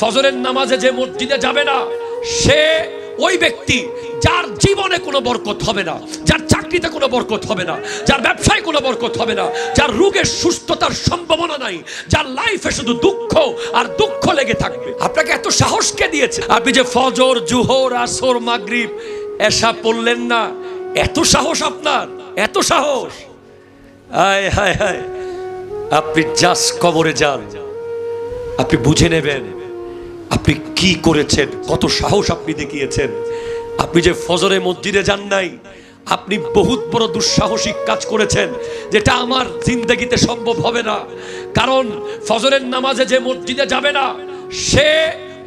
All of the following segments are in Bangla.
ফজরের নামাজে যে মসজিদে যাবে না, সে ওই ব্যক্তি যার জীবনে কোনো বরকত হবে না, যার চাকরিতে কোনো বরকত হবে না, যার ব্যবসায় কোনো বরকত হবে না, যার রোগের সুস্থতার সম্ভাবনা নাই, যার লাইফে শুধু দুঃখ আর দুঃখ লেগে থাকবে। আপনাকে এত সাহস কে দিয়েছে? আপনি যে ফজর, জুহর, আসর, মাগরিব এসা পড়লেন না, এত সাহস আপনার, এত সাহস। হায় হায় হায়, আপনি জাস্ট কবরে যান, আপনি বুঝে নেবেন আপনি কি করেছেন? কত সাহস আপনি দেখিয়েছেন? আপনি যে ফজরে মসজিদে যান নাই, আপনি বহুত বড় দুঃসাহসিক কাজ করেছেন, যেটা আমার জিন্দগিতে সম্ভব হবে না। কারণ ফজরের নামাজে যে মসজিদে যাবে না, সে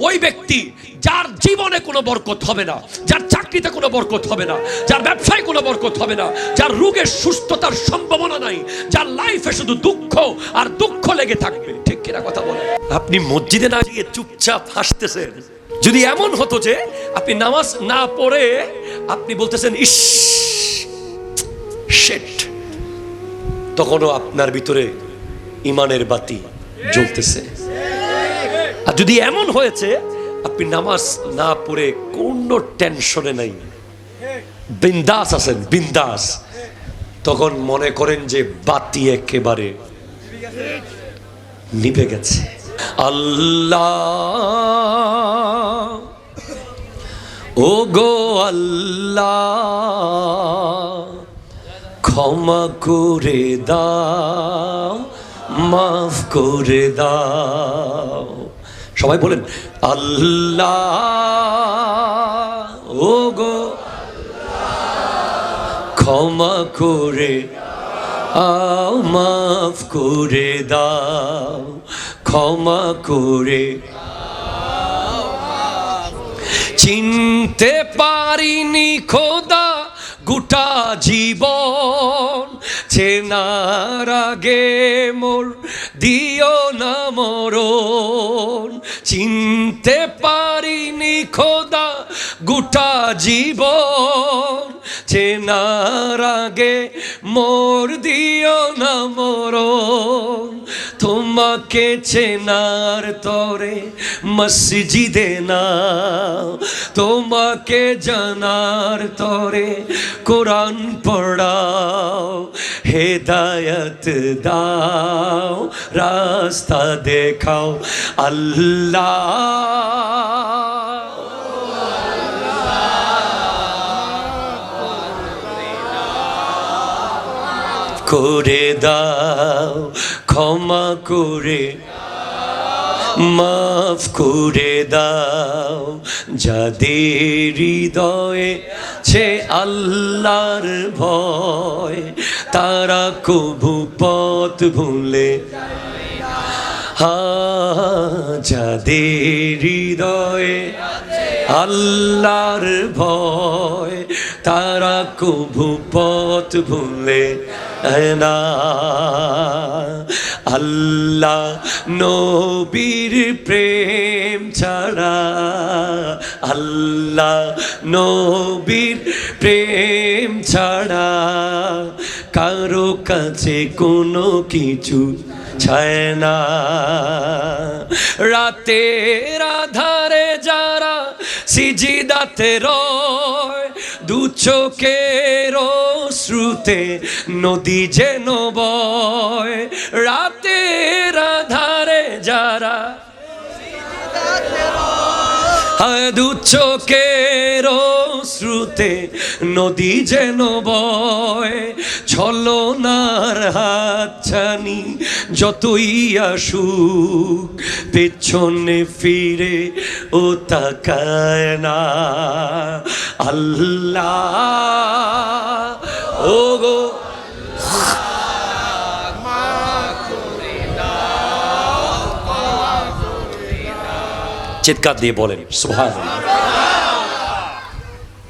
ওই ব্যক্তি যার জীবনে কোনো বরকত হবে না, যার চাকরিতে কোনো বরকত হবে না, যার ব্যবসায় কোনো বরকত হবে না, যার রোগের সুস্থতার সম্ভাবনা নাই, যার লাইফে শুধু দুঃখ আর দুঃখ লেগে থাকবে। ঠিক কিনা কথা বলে আপনি মসজিদে না গিয়ে চুপচাপ হাসতেছেন। যদি এমন হতো যে আপনি নামাজ না পড়ে, আপনি বলতেছেন, ইস শেট তখনও আপনার ভিতরে ইমানের বাতি জ্বলতেছে। আর যদি এমন হয়েছে, আপনি নামাজ না পড়ে কোনো টেনশনে নাই। বিন্দাস আছেন, বিন্দাস। তখন মনে করেন যে বাতি একেবারে নিভে গেছে। আল্লাহ ও গো আল্লাহ, ক্ষমা করে দাও, মাফ করে দাও। সবাই বলেন, আল্লাহ ও গো ক্ষমা করে আও মাফ করে দাও, ক্ষমা করে চিনতে পারিনি খোদা গোটা জীবন, চেনার আগে মোর দিও না মরণ। চিনতে পারিনি খোদা গোটা জীব চেনার আগে মোর দিও না মরণ। তোমাকে চেনার তরে মসজিদে না। তোমাকে জানার তরে কোরআন পড়াও, হেদায়ত দাও, রাস্তা দেখাও। আল্লাহ করে দাও, ক্ষমা করে মাফ করে দাও। যাদের হৃদয়ে ছে আল্লাহর ভয়, তারা কবু পথ ভুলে যাদের হৃদয়ে আল্লাহর ভয়, তারা কবু পথ ভুলে না। আল্লাহ নবীর প্রেম ছাড়া। আল্লাহ নবীর প্রেম ছাড়া। কারও কাছে কোনো কিছু ছায় না। রাতে রাধারে যারা সিজিদাতে রয়, দু চোখের শ্রুতে নদী যেন বয়, রাতের আধারে যারা দু শ্রুতে নদী যেন বয়, ছলনার হাত ছানি যতই আসুক, পেছনে ফিরে ও তাকায় না। আল্লাহ ও গো চিৎকার দিয়ে বলেন সোহান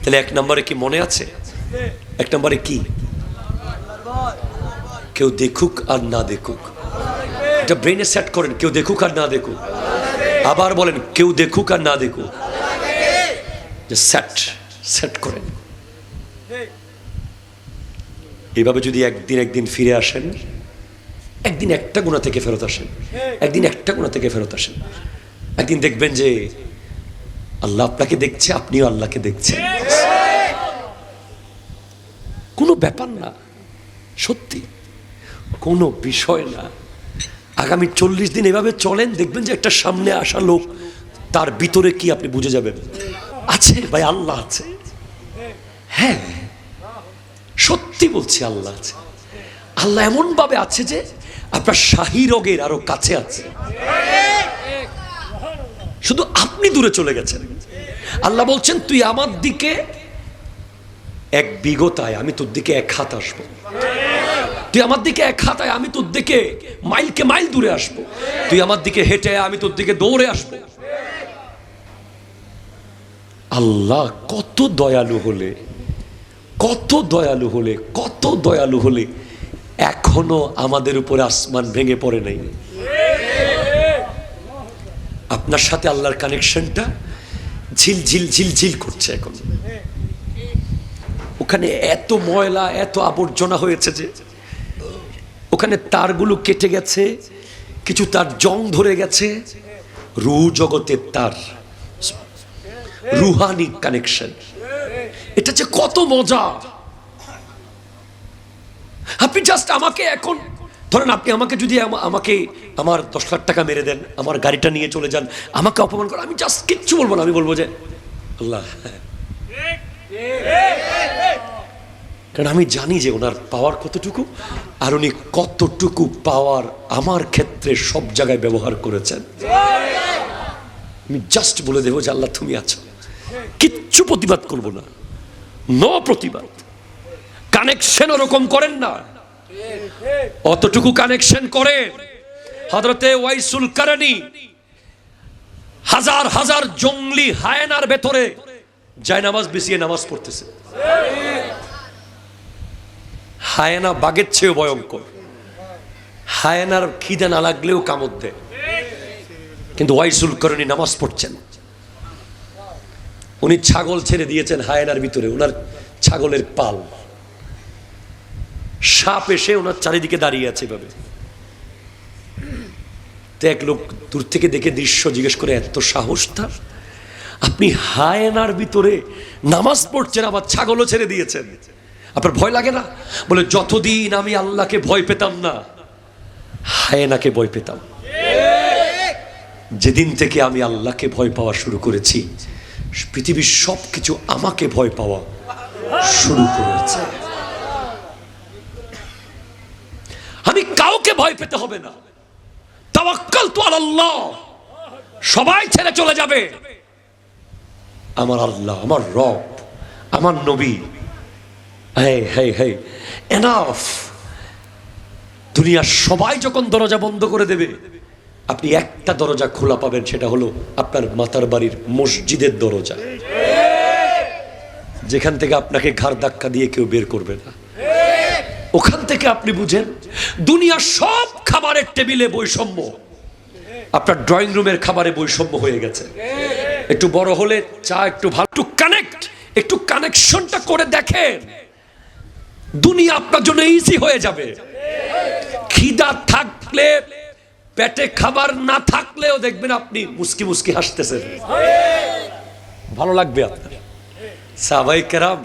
তাহলে এক নম্বরে কি মনে আছে? এক নম্বরে কি? কেউ দেখুক আর না দেখুক। এটা ব্রেনে সেট করেন, কেউ দেখুক আর না দেখুক। আবার বলেন, কেউ দেখুক আর না দেখুক। যে সেট সেট করেন। এইভাবে যদি একদিন একদিন ফিরে আসেন, একদিন একটা গুণা থেকে ফেরত আসেন, একদিন একটা গুণা থেকে ফেরত আসেন, একদিন দেখবেন যে আল্লাহ আপনাকে দেখছে, আপনিও আল্লাহকে দেখছেন। কোনো ব্যাপার না, সত্যি। কোনো বিষয় না। আগামী চল্লিশ দিন এভাবে চলেন, দেখবেন যে একটা সামনে আসা লোক, তার ভিতরে কি আপনি বুঝে যাবেন? আছে ভাই, আল্লাহ আছে। হ্যাঁ। সত্যি বলছি আল্লাহ আছে। আল্লাহ এমন ভাবে আছে যে আপনার শাহী রোগের আরও কাছে আছে। শুধু আপনি দূরে চলে গেছেন। আল্লাহ বলছেন, তুই আমার দিকে এক বিগতায়, আমি তোর দিকে এক হাত আসব। তুই আমার দিকে এক হাতায়, আমি তোর দিকে মাইলকে মাইল দূরে আসব। তুই আমার দিকে হেঁটে আমি তোর দিকে দৌড়ে আসব। আল্লাহ কত দয়ালু হলে কত দয়ালু হলে, কত দয়ালু হলে এখনও আমাদের উপরে আসমান ভেঙে পড়ে নাই। আপনার সাথে আল্লাহর কানেকশনটা ঝিল ঝিল ঝিল ঝিল করছে এখন। ওখানে এত ময়লা, এত আবর্জনা হয়েছে যে, ওখানে তারগুলো কেটে গেছে, কিছু তার জং ধরে গেছে। রু জগতের তার। রুহানি কানেকশন এটা যে কত মজা। আপনি জাস্ট আমাকে এখন, ধরেন আপনি আমাকে যদি আমাকে আমার দশ লাখ টাকা মেরে দেন, আমার গাড়িটা নিয়ে চলে যান, আমাকে অপমান করেন, আমি জাস্ট কিচ্ছু বলব না, আমি বলব যে, আল্লাহ। কারণ আমি জানি যে ওনার পাওয়ার কতটুকু, আর উনি কতটুকু পাওয়ার আমার ক্ষেত্রে সব জায়গায় ব্যবহার করেছেন। আমি জাস্ট বলে দেবো যে, আল্লাহ তুমি আছো। কিচ্ছু প্রতিবাদ করব না। নো প্রতিবাদ। কানেকশন ওরকম করেন না। অতটুকু কানেকশন করেন। হজরতে ওয়াইসুল কারানি হাজার হাজার জঙ্গলি হায়নার ভেতরে যায় নামাজ বিছিয়ে নামাজ পড়তেছে। হায়না বাঘের চেয়েও ভয়ঙ্কর। হায়নার খিদে না লাগলেও কামড় দেয়। কিন্তু ওয়াইসুল করণী নামাজ পড়ছেন। উনি ছাগল ছেড়ে দিয়েছেন হায়নার ভিতরে ওনার ছাগলের পাল। সাপ এসে ওনার চারিদিকে দাঁড়িয়ে আছে এভাবে। এক লোক দূর থেকে দেখে দৃশ্য জিজ্ঞেস করে, এত সাহস তার? আপনি হায়নার ভিতরে নামাজ পড়ছেন, আবার ছাগলও ছেড়ে দিয়েছেন। আপনার ভয় লাগে না? বলে, যতদিন আমি আল্লাহকে ভয় পেতাম না, হায়নাকে ভয় পেতাম। যেদিন থেকে আমি আল্লাহকে ভয় পাওয়া শুরু করেছি পৃথিবীর সব কিছু আমাকে ভয় পাওয়া শুরু করেছে। আমি কাউকে ভয় পেতে হবে না। তাওয়াক্কাল তো আল্লাহ সবাই ছেড়ে চলে যাবে। আমার আল্লাহ, আমার রব, আমার নবী। হ্যাঁ হ্যাঁ হ্যাঁ এনাফ দুনিয়ার সবাই যখন দরজা বন্ধ করে দেবে আপনি একটা দরজা খোলা পাবেন, সেটা হলো আপনার মাতার বাড়ির মসজিদের দরজা। যেখান থেকে আপনাকে ঘাড় ধাক্কা দিয়ে কেউ বের করবে না। ওখান থেকে আপনি বুঝেন, দুনিয়ার সব খাবারের টেবিলে বৈষম্য। আপনার ড্রয়িং রুমের খাবারে বৈষম্য হয়ে গেছে। একটু বড় হলে চা একটু ভালো, একটু কানেক্ট, একটু কানেকশনটা করে দেখেন। দুনিয়া আপনার জন্য ইজি হয়ে যাবে। খিদা থাকলে পেটে খাবার না থাকলেও দেখবেন আপনি মুসকি মুসকি হাসতেছেন। ভালো লাগবে আপনার। সাবাই কেরাম,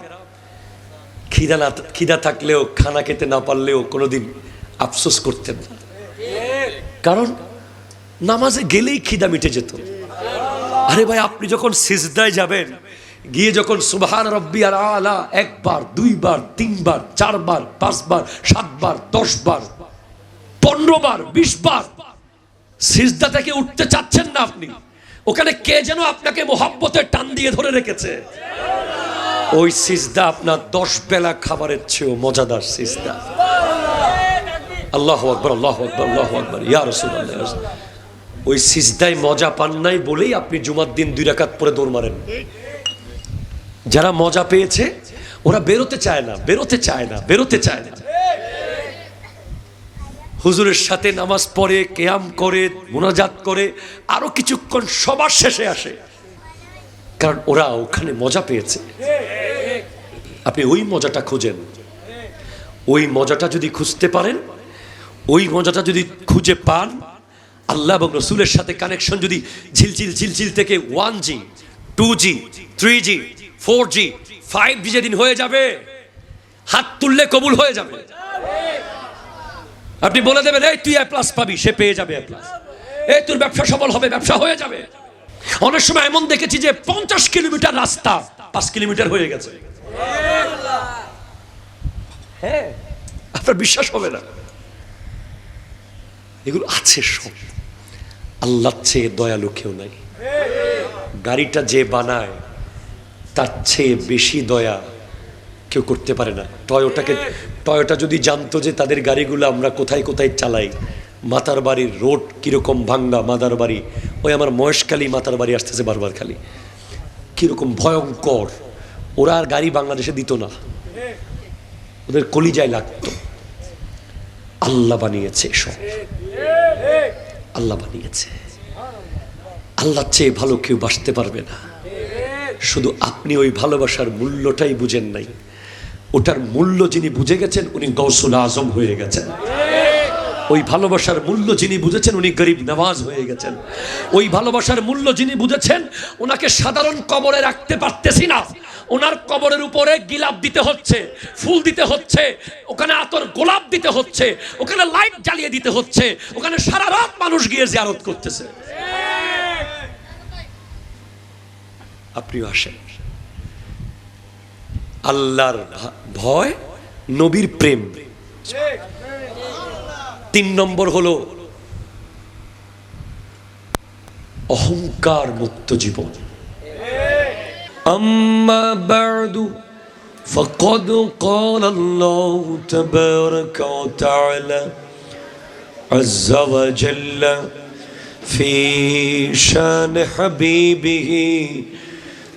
খিদা না, খিদা থাকলেও, খানা খেতে না পারলেও কোনোদিন আফসোস করতেন না। কারণ নামাজে গেলেই খিদা মিটে যেত। আরে ভাই, আপনি যখন সিজদায় যাবেন, গিয়ে যখন সুবহান রব্বি আর আলা একবার, দুইবার, তিনবার, চারবার, পাঁচবার, সাতবার, দশবার পনেরো বার বিশ বার সিজদা থেকে উঠতে চাচ্ছেন না আপনি। ওখানে কে যেন আপনাকে মোহাব্বতের টান দিয়ে ধরে রেখেছে। ওই সিজদা আপনার দশ বেলা খাবারের চেয়েও মজাদার সিজদা। আল্লাহ আকবর আল্লাহ আকবর আল্লাহ আকবর। ইয়া রসুল্লাহ ওই সিজদায় মজা পান নাই বলেই আপনি জুমার দিন দুই রাকাত পরে দৌড় মারেন। যারা মজা পেয়েছে, ওরা বেরোতে চায় না, বেরোতে চায় না, বেরোতে চায় না। হুজুরের সাথে নামাজ পড়ে, কেয়াম করে, মোনাজাত করে, আরও কিছুক্ষণ সবার শেষে আসে। কারণ ওরা ওখানে মজা পেয়েছে। আপনি ওই মজাটা খোঁজেন। ওই মজাটা যদি খুঁজতে পারেন, ওই মজাটা যদি খুঁজে পান, আল্লাহ এবং রসুলের সাথে কানেকশন যদি ঝিলঝিল ঝিলঝিল থেকে one G two G three G four G five G যেদিন হয়ে যাবে, হাত তুললে কবুল হয়ে যাবে। আপনি বলে দেবেন, এই তুই প্লাস পাবি, সে পেয়ে যাবে প্লাস এই তোর ব্যবসা সফল হবে, ব্যবসা হয়ে যাবে। অনেক সময় এমন দেখেছি যে পঞ্চাশ কিলোমিটার রাস্তা পাঁচ কিলোমিটার হয়ে গেছে। হ্যাঁ আপনার বিশ্বাস হবে না। এগুলো আছে সব। আল্লাহ চেয়ে দয়ালু কেউ নাই। গাড়িটা যে বানায়, তার চেয়ে বেশি দয়া কেউ করতে পারে না। টয়োটাকে টয়োটা যদি জানতো যে তাদের গাড়িগুলো আমরা কোথায় কোথায় চালাই, মাতার বাড়ির রোড কীরকম ভাঙ্গা মাদার বাড়ি, ওই আমার মহেশখালী মাতার বাড়ি আসতেছে বারবার খালি। কীরকম ভয়ঙ্কর। ওরা আর গাড়ি বাংলাদেশে দিত না। ওদের কলিজায় লাগতো। আল্লাহ বানিয়েছে সব আল্লাহ বানিয়েছে। আল্লাহ চেয়ে ভালো কেউ বাসতে পারবে না। শুধু আপনি ওই ভালোবাসার মূল্যটাই বুঝেন নাই। ওটার মূল্য যিনি বুঝে গেছেন, উনি গৌসুল আজম হয়ে গেছেন। ওই ভালোবাসার মূল্য যিনি বুঝেছেন, উনি গরিব নামাজ হয়ে গেছেন। ওই ভালোবাসার মূল্য যিনি বুঝেছেন, ওনাকে সাধারণ কবরে রাখতে পারতেছি না। ওনার কবরের উপরে গিলাপ দিতে হচ্ছে, ফুল দিতে হচ্ছে, ওখানে আতর গোলাপ দিতে হচ্ছে, ওখানে লাইট জ্বালিয়ে দিতে হচ্ছে, ওখানে সারা রাত মানুষ গিয়ে জিয়ারত করতেছে। আপনিও আসেন। আল্লাহর ভা- ভয় নবীর প্রেম তিন নম্বর হলো অহংকার মুক্ত জীবন أما بعد فقد قال الله تبارك وتعالى عز وجل في شان حبيبه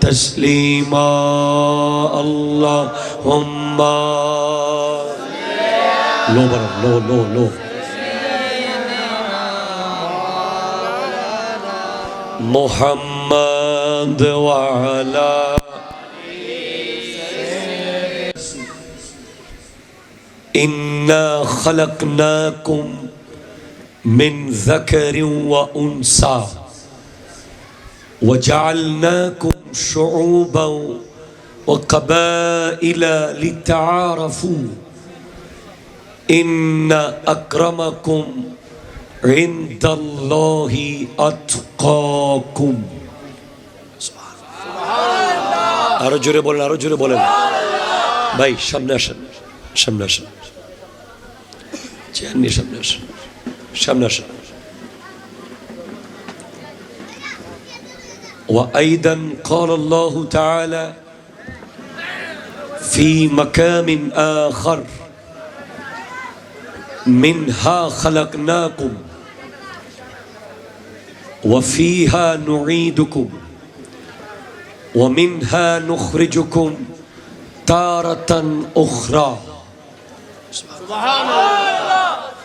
تسليما اللهم لو برا لو لو لو. محمد وعلى إنا خلقناكم من ذكر وأنثى وجعلناكم شعوبا وقبائل لتعارفوا إن أكرمكم عند الله أتقاكم আরো জোরে বলেন আরো জোরে বলেন ভাই সামনে আসেন সামনে আসেন চেয়ার নিয়ে সামনে আসেন সামনে আসেন وأيضا قال الله تعالى في مكان آخر منها خلقناكم وفيها نعيدكم ومنها نخرجكم تارة أخرى.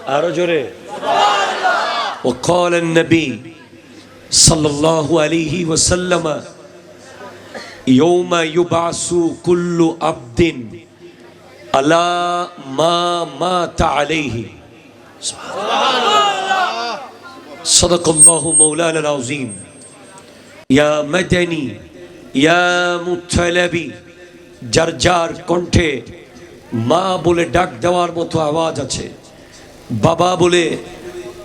أرجل وقال النبي সাল্লাল্লাহু আলাইহি ওয়াসাল্লাম ইয়াউমা ইউবাসু কুল্লু আবদিন আলা মা মাতা আলাইহি। সুবহানাল্লাহ। সাদাকাল্লাহু মাওলানা আল-আযীম ইয়া মাদানী ইয়া মুত্তালাবি যার যার কণ্ঠে মা বলে ডাক দেওয়ার মতো আওয়াজ আছে বাবা বলে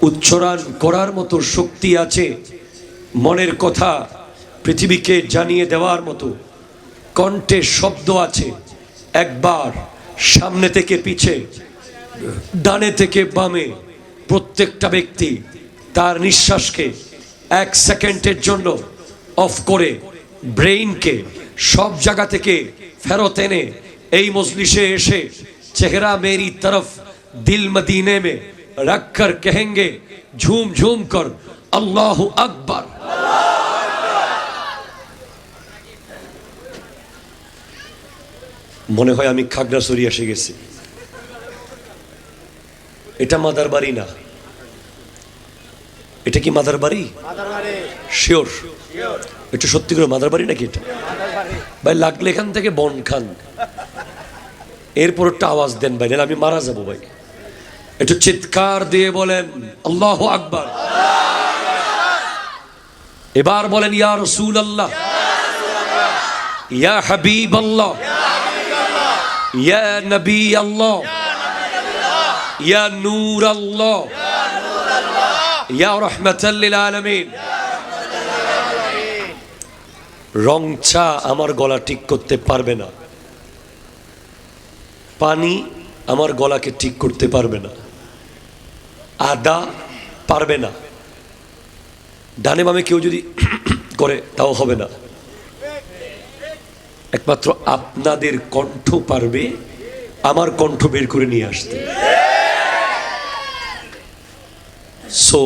উচ্চারণ করার মতো শক্তি আছে মনের কথা পৃথিবীকে জানিয়ে দেওয়ার মতো কণ্ঠে শব্দ আছে একবার সামনে থেকে পিছে, ডানে থেকে বামে প্রত্যেকটা ব্যক্তি তার নিঃশ্বাসকে এক সেকেন্ডের জন্য অফ করে ব্রেইনকে সব জায়গা থেকে ফেরত এনে এই মজলিশে এসে চেহারা মেরি তরফ দিল মদিনে মে রাখ কর কহেঙ্গে, ঝুম ঝুম কর আল্লাহ আকবর। মনে হয় আমি খাগড়াছড়ি এসে গেছি। এটা মাদার বাড়ি না। এটা কি মাদার বাড়ি? শিওর এটা সত্যি করে মাদার বাড়ি নাকি এটা? ভাই, লাগলে এখান থেকে বন খান। এরপর একটা আওয়াজ দেন ভাই আমি মারা যাব ভাই। একটু চিৎকার দিয়ে বলেন, আল্লাহ আকবর। এবার বলেন, ইয়া রসুল আল্লাহ ইয়া হাবিব আল্লাহ ইয়া নবী আল্লাহ ইয়া নূর আল্লাহ ইয়া রহমতাল্লিল আলমিন রং আমার গলা ঠিক করতে পারবে না। পানি আমার গলাকে ঠিক করতে পারবে না। আদা পারবে না। ডানে বামে কেউ যদি করে তাও হবে না। একমাত্র আপনাদের কণ্ঠ পারবে আমার কণ্ঠ বের করে নিয়ে আসতে। So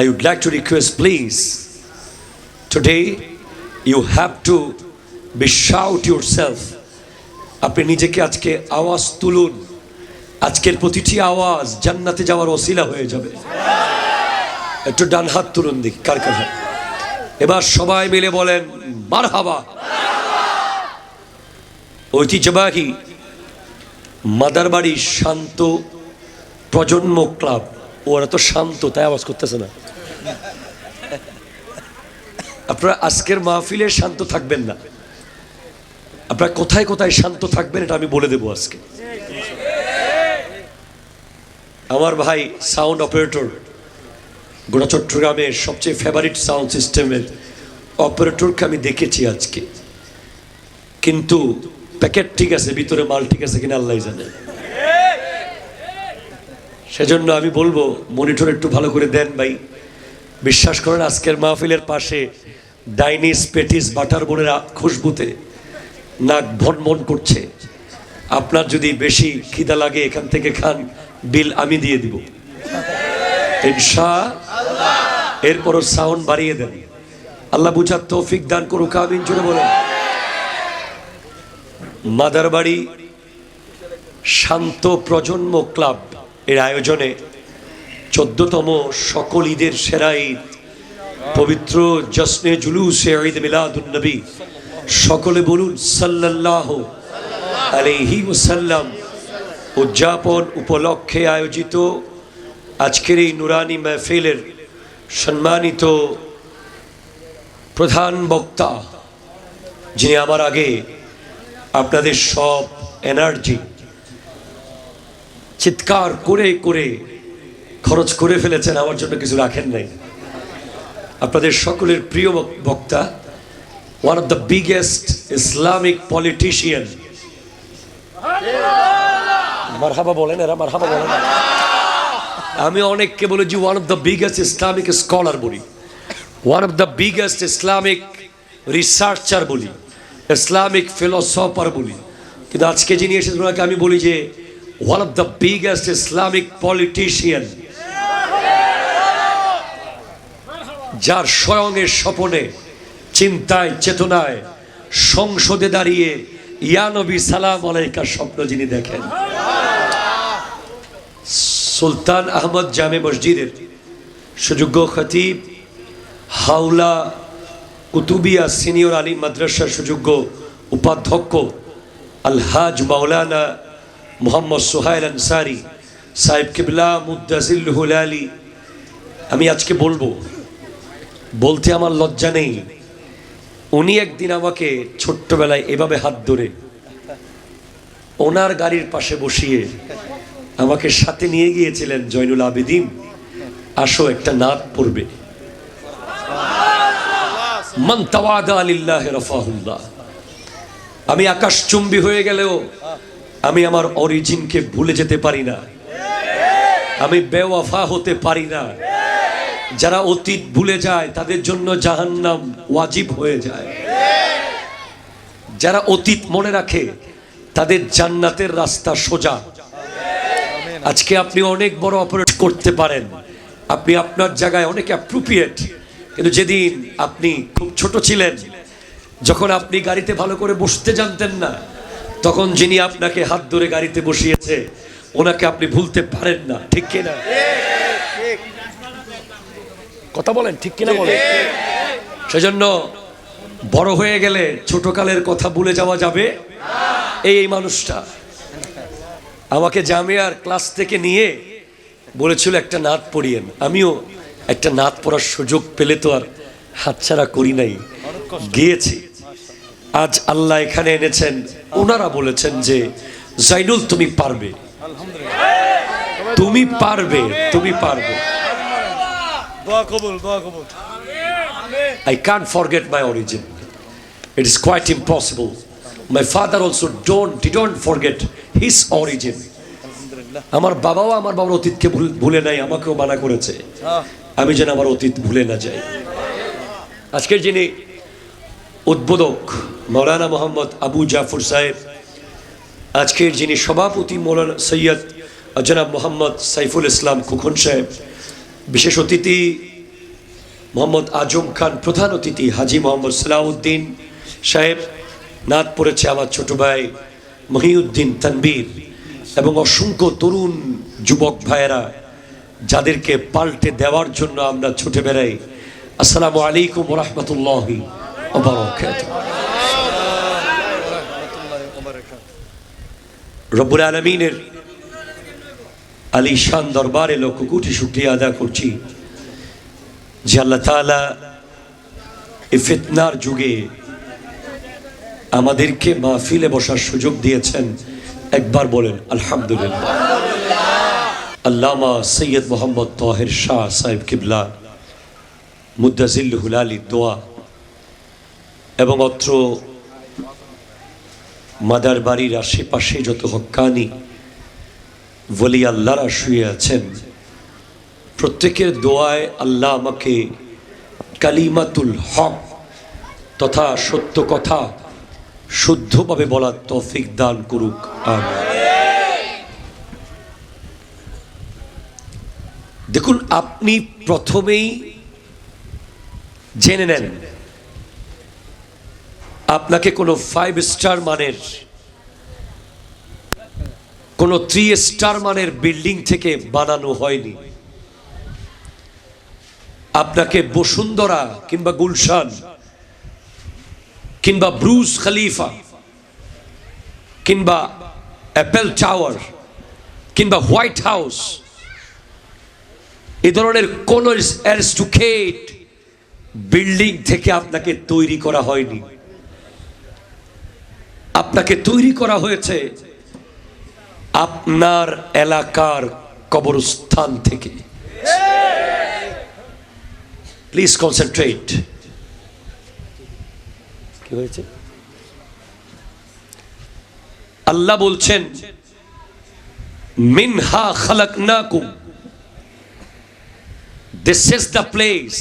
I would like to request, please, today you have to be shout yourself. আপনি নিজেকে আজকে আওয়াজ তুলুন। আজকের প্রতিটি আওয়াজ জান্নাতে যাওয়ার ওসিলা হয়ে যাবে। একটু ডান হাত তুলুন দেখি কার কার এবার সবাই মিলে বলেন মার হাবা ঐতিহ্যবাহী মাদারবাড়ি শান্ত প্রজন্ম ক্লাব। ওরা তো শান্ত, তাই আওয়াজ করতেছে না। আপনারা আজকের মাহফিলে শান্ত থাকবেন না। আপনারা কোথায় কোথায় শান্ত থাকবেন এটা আমি বলে দেবো আজকে। আমার ভাই সাউন্ড অপারেটর গোটা চট্টগ্রামের সবচেয়ে ফেভারিট সাউন্ড সিস্টেমের অপারেটরকে আমি দেখেছি আজকে। কিন্তু প্যাকেট ঠিক আছে, ভিতরে মাল ঠিক আছে কিনা আল্লাহ জানে। সেজন্য আমি বলব মনিটর একটু ভালো করে দেন ভাই। বিশ্বাস করেন আজকের মাহফিলের পাশে ডাইনিস পেটিস বাটার বোনেরা খুশবুতে নাক ভন ভন করছে। আপনার যদি বেশি খিদা লাগে এখান থেকে খান, বিল আমি দিয়ে দিব। ইনশা এরপরও সাউন্ড বাড়িয়ে দেন। আল্লাহ বুঝার তৌফিক দান করুক, আমিন জুড়ে বলেন। মাদার বাড়ি শান্ত প্রজন্ম ক্লাব এর আয়োজনে চোদ্দতম সকল ঈদের সেরা ঈদ পবিত্র জশ্নে জুলুসে ঈদ মিলাদুন নবী। সকলে বলুন, সাল্লাল্লাহ আলাইহি ওয়াসাল্লাম উদযাপন উপলক্ষে আয়োজিত আজকের এই নুরানি মাহফিলের সম্মানিত প্রধান বক্তা, যিনি আমার আগে আপনাদের সব এনার্জি চিৎকার করে করে খরচ করে ফেলেছেন, আমার জন্য কিছু রাখেন নাই। আপনাদের সকলের প্রিয় বক্তা one of the biggest Islamic politician মারহাবা বলেন এরা, মারহাবা বলেন। আমি অনেককে বলেছি one of the biggest Islamic scholar বলি। One of the biggest Islamic researcher বলি। ইসলামিক ফিলোসফার বলি। কিন্তু আজকে যিনি এসেছেন, ওনাকে আমি বলি যে one of the biggest Islamic politician যার স্বয়ংের স্বপনে, চিন্তায়, চেতনায়, সংসদে দাঁড়িয়ে ইয়ানবী সালাম আলাইকার স্বপ্ন যিনি দেখেন। সুলতান আহমদ জামে মসজিদের সুযোগ্য খতিব, হাওলা কুতুবিয়া সিনিয়র আলী মাদ্রাসার সুযোগ্য উপাধ্যক্ষ আলহাজ মাওলানা মোহাম্মদ সোহাইল আনসারি, সাহেব কিবলা মুদাজিল্লুহুল আলী। আমি আজকে বলব, বলতে আমার লজ্জা নেই, উনি একদিন আমাকে ছোট্টবেলায় এভাবে হাত ধরে ওনার গাড়ির পাশে বসিয়ে আমাকে সাথে নিয়ে গিয়েছিলেন জয়নুল আবেদিন। আসো, একটা নাদ পড়বে। আমি আকাশচুম্বী হয়ে গেলেও আমি আমার অরিজিনকে ভুলে যেতে পারি না। আমি বেওয়াফা হতে পারি না। যারা অতীত ভুলে যায়, তাদের জন্য জাহান্নাম ওয়াজিব হয়ে যায়। যারা অতীত মনে রাখে, তাদের জান্নাতের রাস্তা সোজা। আজকে আপনি অনেক বড় অপারেট করতে পারেন। আপনি আপনার জায়গায় অনেক অ্যাপ্রোপ্রিয়েট কিন্তু যেদিন আপনি খুব ছোট ছিলেন, যখন আপনি গাড়িতে ভালো করে বসতে জানতেন না, তখন যিনি আপনাকে হাত ধরে গাড়িতে বসিয়েছে, ওনাকে আপনি ভুলতে পারেন না। ঠিক কিনা কথা বলেন, ঠিক কিনা বলেন? সেজন্য বড় হয়ে গেলে ছোটকালের কথা ভুলে যাওয়া যাবে। এই এই মানুষটা আমাকে জামিয়ার ক্লাস থেকে নিয়ে বলেছিল একটা নাত পড়িয়েন আমিও একটা নাত পড়ার সুযোগ পেলে তো আর হাতছাড়া করি নাই। গিয়েছি। আজ আল্লাহ এখানে এনেছেন। ওনারা বলেছেন যে জাইনুল তুমি পারবে। তুমি পারবে তুমি পারবে। I can't forget my origin. It is quite impossible. My father also don't didn't forget his origin. আমার বাবাও আমার বাবার অতীতকে ভুল- নাই, আমাকেও মানা করেছে আমি যেন আমার অতীত ভুলে না যাই আজকের যিনি উদ্বোধক মৌলানা মোহাম্মদ আবু জাফর সাহেব, আজকের যিনি সভাপতি মৌলানা সৈয়দ জনাব মোহাম্মদ সাইফুল ইসলাম খুকন সাহেব, বিশেষ অতিথি মোহাম্মদ আজম খান, প্রধান অতিথি হাজি মোহাম্মদ সালাউদ্দিন সাহেব নাত পড়েছে আমার ছোট ভাই মহিউদ্দিন তানবীর এবং অসংখ্য তরুণ যুবক ভাইয়েরা যাদেরকে পাল্টে দেওয়ার জন্য আমরা ছুটে বেড়াই। আসসালামু আলাইকুম রহমতুল্লাহি রব্বুল আলমিনের আলী শান দরবারে লক্ষ কোটি শুক্রিয়া আদা করছি যে আল্লাহ তাআলা এই ফিতনার যুগে আমাদেরকে মাহফিলে বসার সুযোগ দিয়েছেন। একবার বলেন, আলহামদুলিল্লাহ। আল্লামা সৈয়দ মোহাম্মদ তহের শাহ সাহেব কিবলা মুদাজিল্লুহুল আলী দোয়া, এবং অত্র মাদার বাড়ির আশেপাশে যত হক্কানি বলি আল্লাহরা শুয়ে আছেন, প্রত্যেকের দোয়ায় আল্লাহ আমাকে কালিমাতুল হক তথা সত্য কথা শুদ্ধভাবে বলার তৌফিক দান করুক। দেখুন, আপনি প্রথমেই জেনে নেন, আপনাকে কোনো ফাইভ স্টার মানের, কোনো থ্রি স্টার মানের বিল্ডিং থেকে বানানো হয়নি। আপনাকে বসুন্ধরা কিংবা গুলশান কিংবা ব্রুস খালিফা, কিংবা অ্যাপেল টাওয়ার, কিংবা হোয়াইট হাউস, এ ধরনের কোন বিল্ডিং থেকে আপনাকে তৈরি করা হয়নি। আপনাকে তৈরি করা হয়েছে আপনার এলাকার কবরস্থান থেকে। প্লিজ কনসেন্ট্রেট কি হয়েছে? আল্লাহ বলছেন, মিনহা খালাকনাকুম। This is the place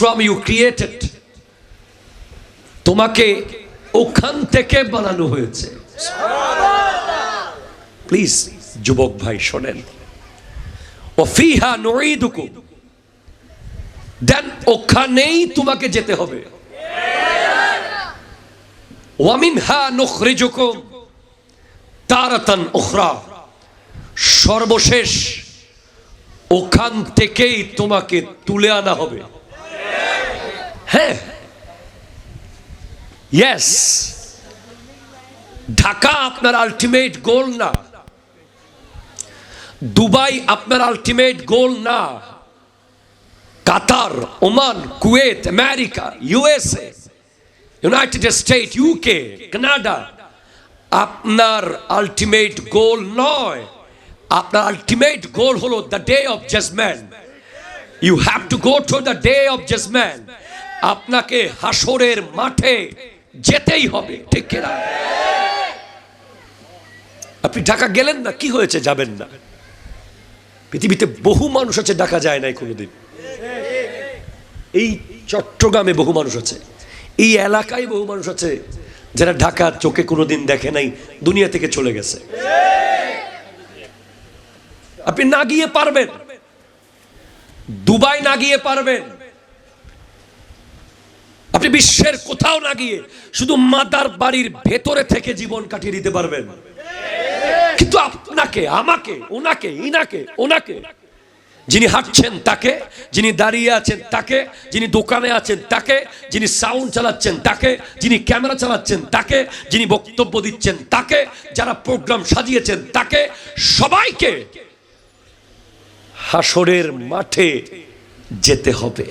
from you created. তোমাকে ওখান থেকে বানানো হয়েছে। প্লিজ যুবক ভাই, শোনেন। ওফিহা নুঈদুকুম। দেন ওখানেই তোমাকে যেতে হবে। তারাতান উখরা। সর্বশেষ ওখান থেকেই তোমাকে তুলে আনা হবে। হ্যাঁ? ইয়েস ঢাকা আপনার আলটিমেট গোল না। দুবাই আপনার আলটিমেট গোল না। Qatar, Oman, Kuwait, America USA United State UK Canada আপনার আলটিমেট গোল নয়। আপনার আলটিমেট গোল হলো the day of judgement you have to go to the day of judgement আপনাকে হাসরের মাঠে যেতেই হবে, ঠিক কিনা? আপনি ঢাকা গেলেন না? কি হয়েছে? যাবেন না। পৃথিবীতে বহু মানুষ আছে, ঢাকা যায় নাই কোনোদিন। এই চট্টগ্রামে বহু মানুষ আছে। এই এলাকায় বহু মানুষ আছে যারা ঢাকা চোখে কোনোদিন দেখে নাই, দুনিয়া থেকে চলে গেছে। আপনি না গিয়ে পারবেন। দুবাই না গিয়ে পারবেন। আপনি বিশ্বের কোথাও না গিয়ে শুধু মাদার বাড়ির ভেতরে থেকে জীবন কাটিয়ে দিতে পারবেন। কিন্তু আপনাকে, আমাকে, ওনাকে, ইনাকে, ওনাকে যিনি হাঁটছেন তাকে, যিনি দাঁড়িয়ে আছেন তাকে, যিনি দোকানে আছেন তাকে, যিনি সাউন্ড চালাচ্ছেন তাকে, যিনি ক্যামেরা চালাচ্ছেন তাকে, যিনি বক্তব্য দিচ্ছেন তাকে, যারা প্রোগ্রাম সাজিয়েছেন তাকে, সবাইকে হাসরের মাঠে যেতে হবে।